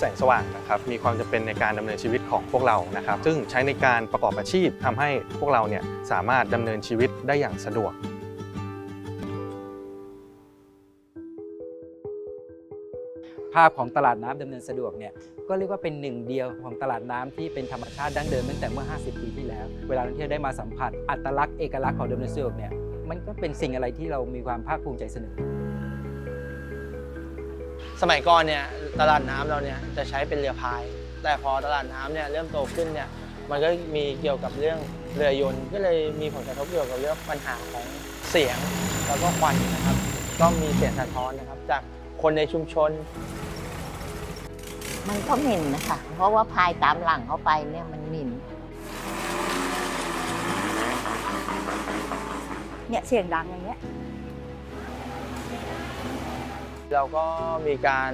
แสงสว่างนะครับมีความจำเป็นในการดำเนินชีวิตของพวกเรานะครับ ซึ่งใช้ในการประกอบอาชีพทำให้พวกเราเนี่ยสามารถดำเนินชีวิตได้อย่างสะดวกภาพของตลาดน้ำดำเนินสะดวกเนี่ยก็เรียกว่าเป็นหนึ่งเดียวของตลาดน้ำที่เป็นธรรมชาติดั้งเดิมตั้งแต่เมื่อ 50 ปีที่แล้ว เวลานักท่องเที่ยวได้มาสัมผัสอัตลักษณ์เอกลักษณ์ของดำเนินสะดวกเนี่ยมันก็เป็นสิ่งอะไรที่เรามีความภาคภูมิใจเสนอ สมัยก่อนเนี่ยตลาดน้ำเราเนี่ยจะใช้เป็นเรือพาย แต่พอตลาดน้ำเนี่ยเริ่มโตขึ้นเนี่ยมันก็มีเกี่ยวกับเรื่องเรือยนต์ก็เลยมีผลกระทบเกี่ยวกับเรื่องปัญหาของเสียงแล้วก็ควันนะครับ ก็มีเสียงสะท้อนนะครับ จากคนในชุมชน มันก็หมิ่นนะคะเพราะว่าพายตามหลังเขาไปเนี่ยมันหมิ่นเนี่ยเสียงดังอย่างเงี้ย เราก็มีการ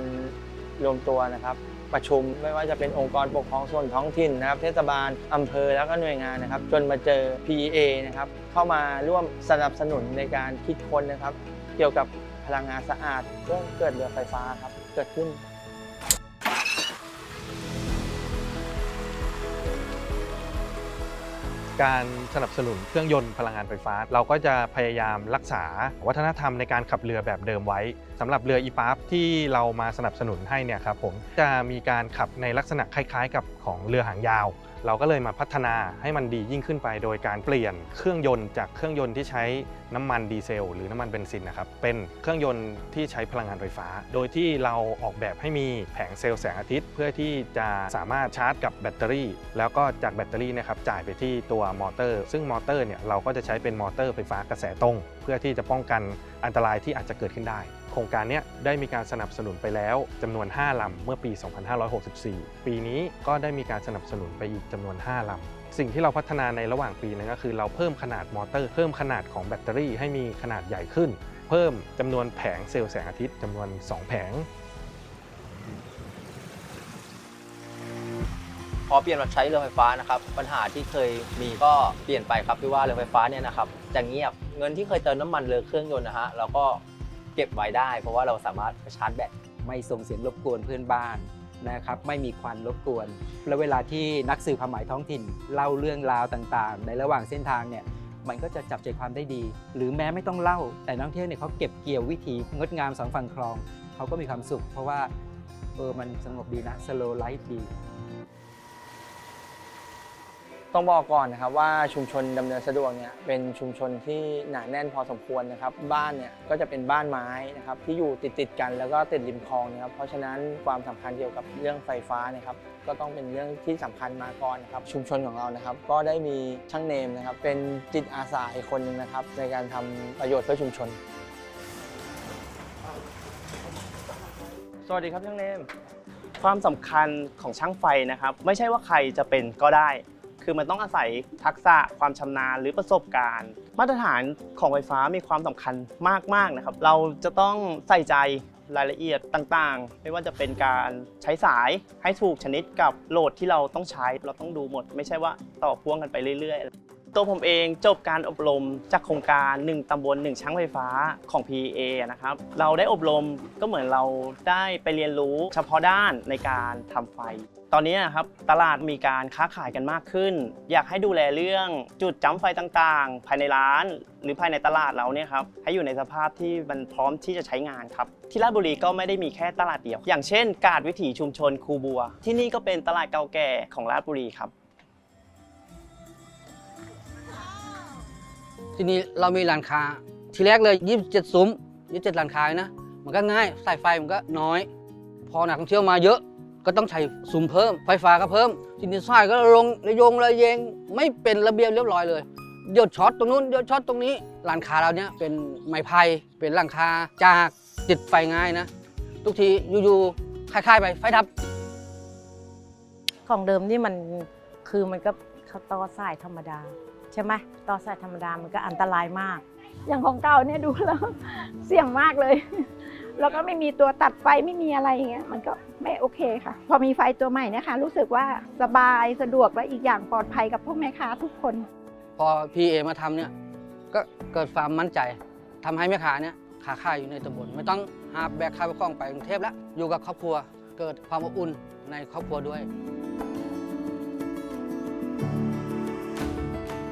รวมตัวนะครับประชุมไม่ว่าจะเป็นองค์กรปกครองส่วนท้องถิ่นนะครับ เทศบาลอำเภอแล้วก็หน่วยงานนะครับ จนมาเจอ PEA นะครับเข้ามาร่วมสนับสนุนในการคิดค้นนะครับ เกี่ยวกับพลังงานสะอาดเรื่องเกิดเรือไฟฟ้าครับเกิดขึ้น การสนับสนุนเครื่องยนต์พลังงานไฟฟ้า เราก็จะพยายามรักษาวัฒนธรรมในการขับเรือแบบเดิมไว้สำหรับเรืออีปาฟที่เรามาสนับสนุนให้เนี่ยครับผมจะมีการขับในลักษณะคล้าย ๆ กับของเรือหางยาว เราก็เลยมาพัฒนาให้มันดียิ่งขึ้นไป โดยการเปลี่ยนเครื่องยนต์จากเครื่องยนต์ที่ใช้น้ำมันดีเซล หรือน้ำมันเบนซินนะครับเป็นเครื่องยนต์ที่ใช้พลังงานไฟฟ้า โดยที่เราออกแบบให้มีแผงเซลล์แสงอาทิตย์ เพื่อที่จะสามารถชาร์จกับแบตเตอรี่ แล้วก็จากแบตเตอรี่นะครับจ่ายไปที่ตัวมอเตอร์ ซึ่งมอเตอร์เนี่ยเราก็จะใช้เป็นมอเตอร์ไฟฟ้ากระแสตรง เพื่อที่จะป้องกันอันตรายที่อาจจะเกิดขึ้นได้ ครงการนี้ได้มีการสนับสนุนไปแล้วจำนวน 5ลำเมื่อปี 2564 ปีนี้ก็ได้มีการสนับสนุนไปอีกจำนวน 5ลำสิ่งที่เราพัฒนาในระหว่างปีนั้นก็คือเราเพิ่มขนาดมอเตอร์ เพิ่มขนาดของแบตเตอรี่ให้มีขนาดใหญ่ขึ้น เพิ่มจำนวนแผงเซลล์แสงอาทิตย์จำนวน 2 แผง พอเปลี่ยนมาใช้เรือไฟฟ้านะครับ ปัญหาที่เคยมีก็เปลี่ยนไปครับที่ว่าเรือไฟฟ้าเนี่ยนะครับจะเงียบเงินที่เคยเติมน้ำมันเรือเครื่องยนต์นะฮะเราก็ เก็บไว้ได้ เพราะว่าเราสามารถไปชาร์จแบตไม่ส่งเสียงรบกวนเพื่อนบ้านนะครับไม่มีควันรบกวน แล้วเวลาที่นักสื่อความหมายท้องถิ่นเล่าเรื่องราวต่างๆ ในระหว่างเส้นทางเนี่ยมันก็จะจับใจความได้ดี หรือแม้ไม่ต้องเล่า แต่นักท่องเที่ยวเนี่ยเขาเก็บเกี่ยววิถีงดงามสองฝั่งคลอง เขาก็มีความสุข เพราะว่าเออมันสงบดีนะ slow life ดี ต้องบอกก่อนนะครับว่าชุมชนดำเนินสะดวกเนี่ยเป็นชุมชนที่หนาแน่นพอสมควรนะครับ บ้านเนี่ยก็จะเป็นบ้านไม้นะครับที่อยู่ติดติดๆกันแล้วก็ติดริมคลองนะครับเพราะฉะนั้นความสำคัญเกี่ยวกับเรื่องไฟฟ้านะครับก็ต้องเป็นเรื่องที่สำคัญมาก่อนนะครับชุมชนของเรานะครับ ก็ได้มีช่างเนมนะครับเป็นจิตอาสาอีกคนหนึ่งนะครับในการทำประโยชน์เพื่อชุมชน สวัสดีครับช่างเนม ความสำคัญของช่างไฟนะครับ ไม่ใช่ว่าใครจะเป็นก็ได้ คือมันต้องอาศัยทักษะความชำนาญหรือประสบการณ์ มาตรฐานของไฟฟ้ามีความสำคัญมากๆนะครับ เราจะต้องใส่ใจรายละเอียดต่างๆ ไม่ว่าจะเป็นการใช้สายให้ถูกชนิดกับโหลดที่เราต้องใช้ เราต้องดูหมด ไม่ใช่ว่าต่อพ่วงกันไปเรื่อย ๆ ตัวผมเองจบการอบรมจากโครงการ 1 ตำบล 1ช่างไฟฟ้าของ PA นะครับ เราได้อบรมก็เหมือนเราได้ไปเรียนรู้เฉพาะด้านในการทำไฟ ตอนนี้นะครับตลาดมีการค้าขายกันมากขึ้น อยากให้ดูแลเรื่องจุดจ้ำไฟต่างๆ ภายในร้าน หรือภายในตลาดเราเนี่ยครับให้อยู่ในสภาพที่มันพร้อมที่จะใช้งานครับที่ราชบุรีก็ไม่ได้มีแค่ตลาดเดียว อย่างเช่น กาดวิถีชุมชนคูบัว ที่นี่ก็เป็นตลาดเก่าแก่ของราชบุรีครับ ที่นี้เรามีร้านค้า ทีแรกเลย 27 ซุ้ม 27ร้านค้านะ มันก็ง่ายสายไฟมันก็น้อย พอนักท่องเที่ยวมาเยอะก็ต้องใช้ซุ้มเพิ่ม ไฟฟ้าก็เพิ่ม ทีนี้สายก็ลงระยงระเยงไม่เป็นระเบียบเรียบร้อยเลยเดี๋ยวช็อตตรงนู้นเดี๋ยวช็อตตรงนี้ร้านค้าเราเนี้ยเป็นไม้ไผ่เป็นหลังคาจากติดไฟง่ายนะ ทุกทีอยู่ๆคล้ายๆไปไฟดับ ของเดิมนี่มันคือมันก็เขาต่อสายธรรมดา ช่ไหมต่อสายธรรมดามันก็อันตรายมาก อย่างของเก่าเนี่ยดูแล้ว เสี่ยงมากเลย แล้วก็ไม่มีตัวตัดไฟไม่มีอะไรอย่างเงี้ยมันก็ไม่โอเคค่ะ พอมีไฟตัวใหม่นะคะ รู้สึกว่าสบายสะดวกและอีกอย่างปลอดภัยกับพวกแม่ค้าทุกคน พอ PA มาทำเนี่ยก็เกิดความมั่นใจทำให้แม่ค้าเนี่ยค้าขายอยู่ในตำบลไม่ต้องหาแบกข้าวของไปกรุงเทพแล้วอยู่กับครอบครัว เกิดความอบอุ่นในครอบครัวด้วย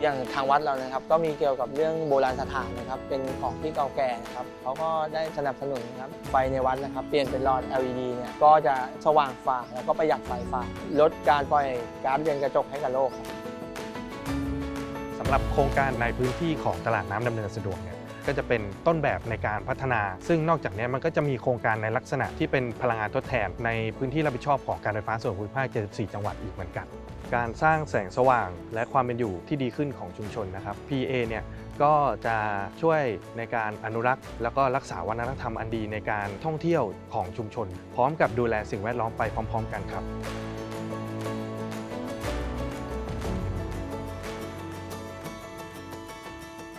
อย่างทางวัดเรานะครับ ก็มีเกี่ยวกับเรื่องโบราณสถานนะครับ เป็นของที่เก่าแก่นะครับเขาก็ได้สนับสนุนนะครับไฟในวัดนะครับ เปลี่ยนเป็นหลอด LED เนี่ยก็จะสว่างฟ้าแล้วก็ประหยัดไฟฟ้าลดการปล่อยก๊าซเรือนกระจกให้กับโลกครับ สำหรับโครงการในพื้นที่ของตลาดน้ำดำเนินสะดวกเนี่ย ก็จะเป็นต้นแบบในการพัฒนา ซึ่งนอกจากนี้มันก็จะมีโครงการในลักษณะที่เป็นพลังงานทดแทนในพื้นที่รับผิดชอบของการไฟฟ้าส่วนภูมิภาค 74 จังหวัดอีกเหมือนกัน การสร้างแสงสว่างและความเป็นอยู่ที่ดีขึ้นของชุมชนนะครับ PA เนี่ยก็จะช่วยในการอนุรักษ์ แล้วก็รักษาวัฒนธรรมอันดีในการท่องเที่ยวของชุมชน พร้อมกับดูแลสิ่งแวดล้อมไปพร้อม ๆ กันครับ